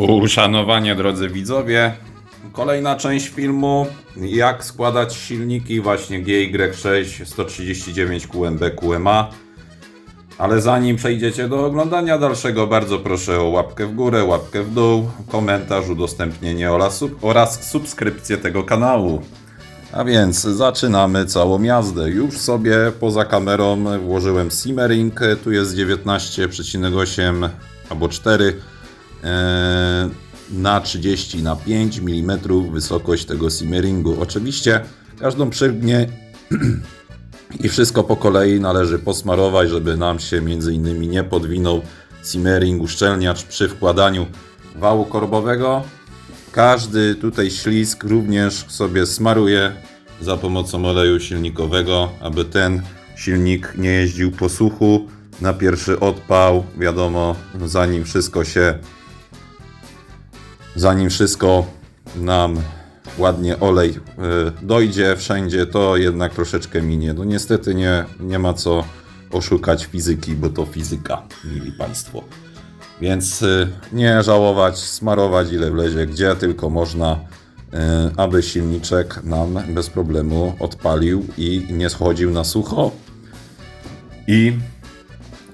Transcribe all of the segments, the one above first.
Uszanowanie, drodzy widzowie. Kolejna część filmu. Jak składać silniki właśnie GY6 139 QMB QMA. Ale zanim przejdziecie do oglądania dalszego, bardzo proszę o łapkę w górę, łapkę w dół, komentarz, udostępnienie oraz, sub- oraz subskrypcję tego kanału. A więc zaczynamy całą jazdę. Już sobie poza kamerą włożyłem Simmering. Tu jest 19,8 albo 4 e, na 30 na 5 mm wysokość tego Simmeringu. Oczywiście każdą przygnię i wszystko po kolei należy posmarować, żeby nam się między innymi nie podwinął simmering, uszczelniacz przy wkładaniu wału korbowego. Każdy tutaj ślisk również sobie smaruję za pomocą oleju silnikowego, aby ten silnik nie jeździł po suchu na pierwszy odpał. Wiadomo, zanim wszystko się zanim wszystko nam ładnie olej y, dojdzie wszędzie, to jednak troszeczkę minie. No niestety nie, nie ma co oszukać fizyki, bo to fizyka, mili Państwo. Więc y, nie żałować, smarować ile wlezie, gdzie tylko można, y, aby silniczek nam bez problemu odpalił i nie schodził na sucho. I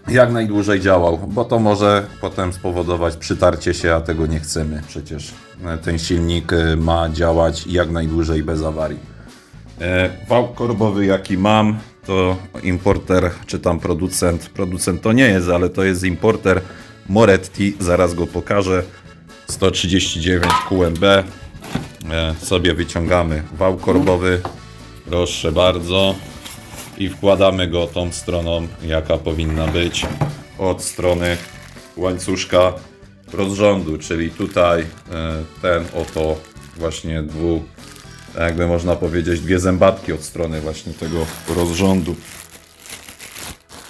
jak najdłużej działał, bo to może potem spowodować przytarcie się, a tego nie chcemy. Przecież e, ten silnik e, ma działać jak najdłużej bez awarii. E, Wał korbowy jaki mam, to importer, czy tam producent, producent to nie jest, ale to jest importer Moretti, zaraz go pokażę. 139 QMB. Sobie wyciągamy wał korbowy, proszę bardzo i wkładamy go tą stroną, jaka powinna być od strony łańcuszka rozrządu, czyli tutaj e, ten oto właśnie dwu, jakby można powiedzieć, dwie zębatki od strony właśnie tego rozrządu.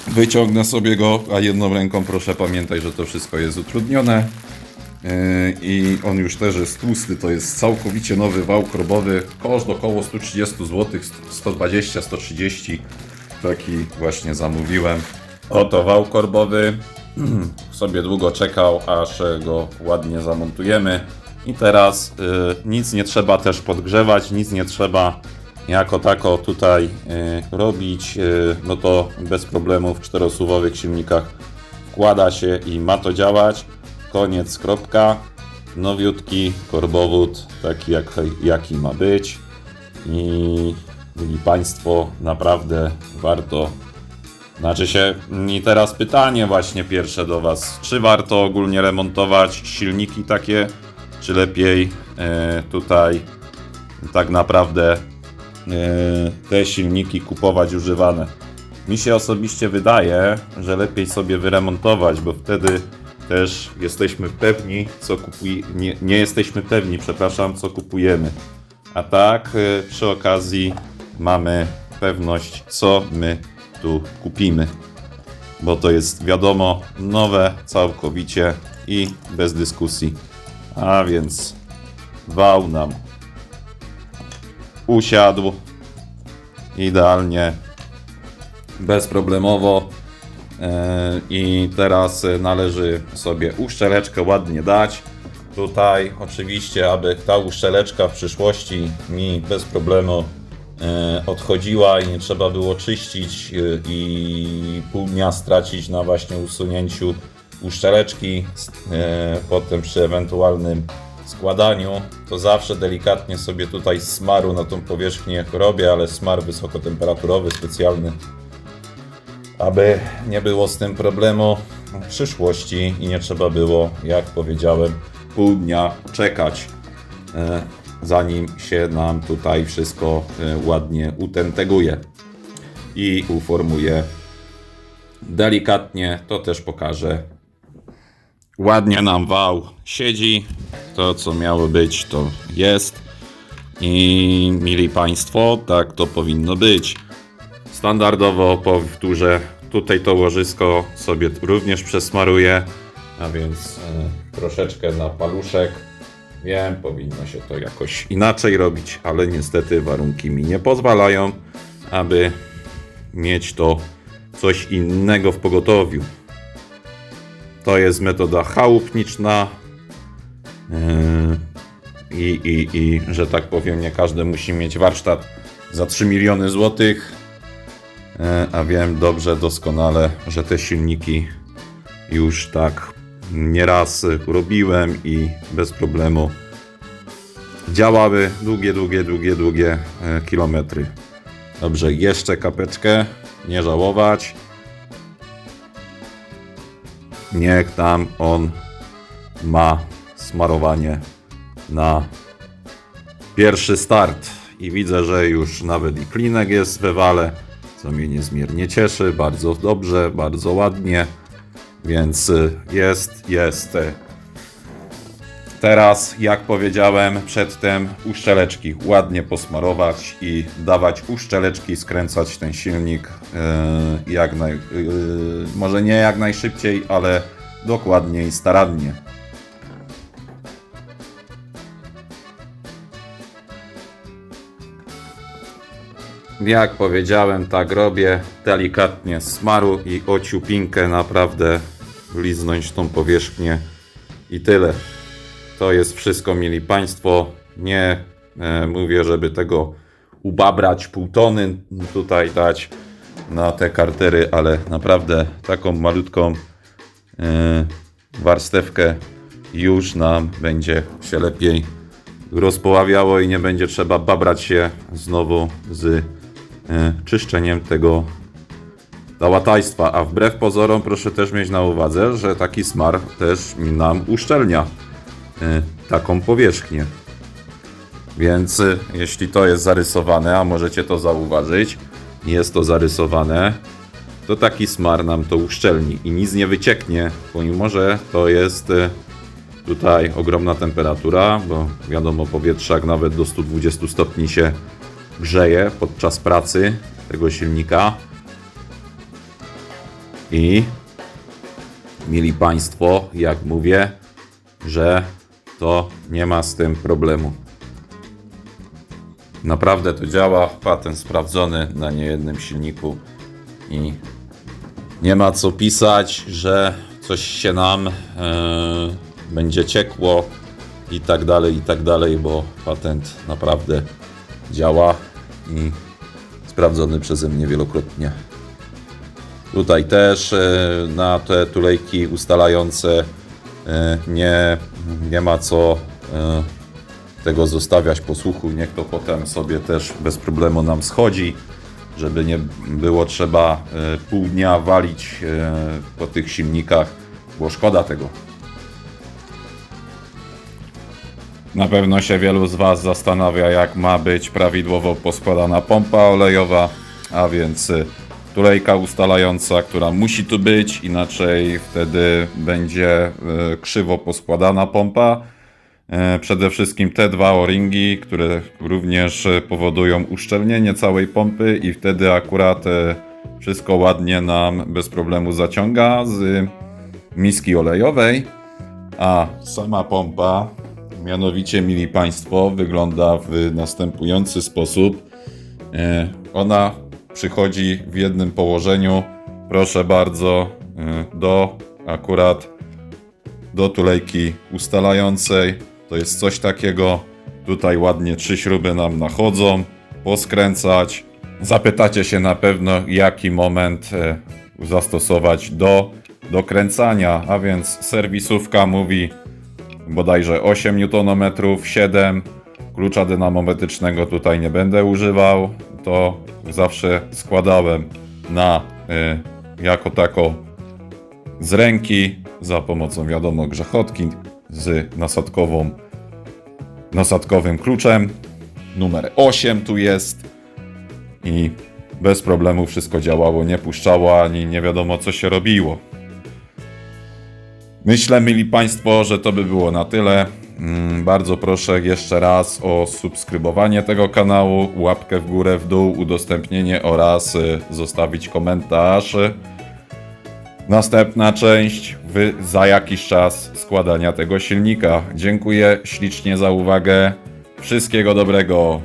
Wyciągnę sobie go, a jedną ręką proszę pamiętać, że to wszystko jest utrudnione. Yy, I on już też jest tłusty, to jest całkowicie nowy wał krobowy, koszt około 130 zł, 120, 130, taki właśnie zamówiłem. Oto wał korbowy, sobie długo czekał, aż go ładnie zamontujemy. I teraz yy, nic nie trzeba też podgrzewać, nic nie trzeba jako tako tutaj yy, robić, yy, no to bez problemu w czterosuwowych silnikach wkłada się i ma to działać. Koniec, kropka. Nowiutki korbowód, taki jak, jaki ma być. I mieli Państwo, naprawdę warto. Znaczy się, i teraz pytanie właśnie pierwsze do Was. Czy warto ogólnie remontować silniki takie, czy lepiej e, tutaj tak naprawdę e, te silniki kupować używane? Mi się osobiście wydaje, że lepiej sobie wyremontować, bo wtedy też jesteśmy pewni, co kupuj... nie, nie jesteśmy pewni, przepraszam, co kupujemy. A tak y, przy okazji mamy pewność, co my tu kupimy. Bo to jest wiadomo nowe całkowicie i bez dyskusji. A więc wał nam usiadł idealnie bezproblemowo. E, I teraz należy sobie uszczeleczkę ładnie dać. Tutaj oczywiście, aby ta uszczeleczka w przyszłości mi bez problemu odchodziła i nie trzeba było czyścić e, i pół dnia stracić na właśnie usunięciu uszczeleczki. E, Potem przy ewentualnym składaniu, to zawsze delikatnie sobie tutaj smaru na tą powierzchnię robię, ale smar wysokotemperaturowy, specjalny aby nie było z tym problemu w przyszłości i nie trzeba było, jak powiedziałem, pół dnia czekać, e, zanim się nam tutaj wszystko e, ładnie utenteguje i uformuje. Delikatnie to też pokażę. Ładnie nam wał siedzi. To, co miało być, to jest. I mili Państwo, tak to powinno być. Standardowo powtórzę, tutaj to łożysko sobie również przesmaruję, a więc e, troszeczkę na paluszek. Wiem, powinno się to jakoś inaczej robić, ale niestety warunki mi nie pozwalają, aby mieć to coś innego w pogotowiu. To jest metoda chałupniczna, Yy, I, i, I że tak powiem, nie każdy musi mieć warsztat za 3 miliony złotych. Yy, A wiem dobrze, doskonale, że te silniki już tak nieraz robiłem i bez problemu działały długie, długie, długie, długie e, kilometry. Dobrze, jeszcze kapeczkę, nie żałować. Niech tam on ma smarowanie na pierwszy start. I widzę, że już nawet i klinek jest we wale, co mnie niezmiernie cieszy. Bardzo dobrze, bardzo ładnie. Więc y, jest, jest. Teraz, jak powiedziałem przedtem, uszczeleczki ładnie posmarować i dawać uszczeleczki, skręcać ten silnik yy, jak naj, yy, może nie jak najszybciej, ale dokładnie i starannie. Jak powiedziałem, tak robię. Delikatnie smaru i ociupinkę naprawdę liznąć tą powierzchnię i tyle. To jest wszystko, mieli Państwo. Nie e, mówię, żeby tego ubabrać, pół tony tutaj dać na te kartery, ale naprawdę taką malutką e, warstewkę już nam będzie się lepiej rozpoławiało i nie będzie trzeba babrać się znowu z e, czyszczeniem tego dałatajstwa. A wbrew pozorom proszę też mieć na uwadze, że taki smar też nam uszczelnia y, taką powierzchnię. Więc y, jeśli to jest zarysowane, a możecie to zauważyć, jest to zarysowane, to taki smar nam to uszczelni i nic nie wycieknie, pomimo że to jest y, tutaj ogromna temperatura, bo wiadomo powietrzak nawet do 120 stopni się grzeje podczas pracy tego silnika. I mieli Państwo, jak mówię, że to nie ma z tym problemu. Naprawdę to działa, patent sprawdzony na niejednym silniku i nie ma co pisać, że coś się nam e, będzie ciekło i tak dalej, i tak dalej, bo patent naprawdę działa i sprawdzony przeze mnie wielokrotnie. Tutaj też e, na te tulejki ustalające e, nie, nie ma co e, tego zostawiać posłuchu. Niech to potem sobie też bez problemu nam schodzi, żeby nie było trzeba pół dnia walić po tych silnikach, bo szkoda tego. Na pewno się wielu z Was zastanawia, jak ma być prawidłowo poskładana pompa olejowa, a więc tulejka ustalająca, która musi tu być, inaczej wtedy będzie y, krzywo poskładana pompa. E, Przede wszystkim te dwa o-ringi, które również powodują uszczelnienie całej pompy i wtedy akurat e, wszystko ładnie nam bez problemu zaciąga z miski olejowej. A sama pompa, mianowicie, mili Państwo, wygląda w następujący sposób. E, Ona przychodzi w jednym położeniu, proszę bardzo, e, do akurat do tulejki ustalającej. To jest coś takiego. Tutaj ładnie trzy śruby nam nachodzą. Poskręcać. Zapytacie się na pewno, jaki moment e, zastosować do dokręcania, a więc serwisówka mówi bodajże 8 Nm, 7. Klucza dynamometrycznego tutaj nie będę używał. To zawsze składałem na y, jako tako z ręki za pomocą wiadomo grzechotki z nasadkową nasadkowym kluczem. Numer 8 tu jest i bez problemu wszystko działało, nie puszczało ani nie wiadomo co się robiło. Myślę, mili Państwo, że to by było na tyle. Mm, Bardzo proszę jeszcze raz o subskrybowanie tego kanału, łapkę w górę, w dół, udostępnienie oraz y, zostawić komentarz. Następna część wy, za jakiś czas składania tego silnika. Dziękuję ślicznie za uwagę. Wszystkiego dobrego.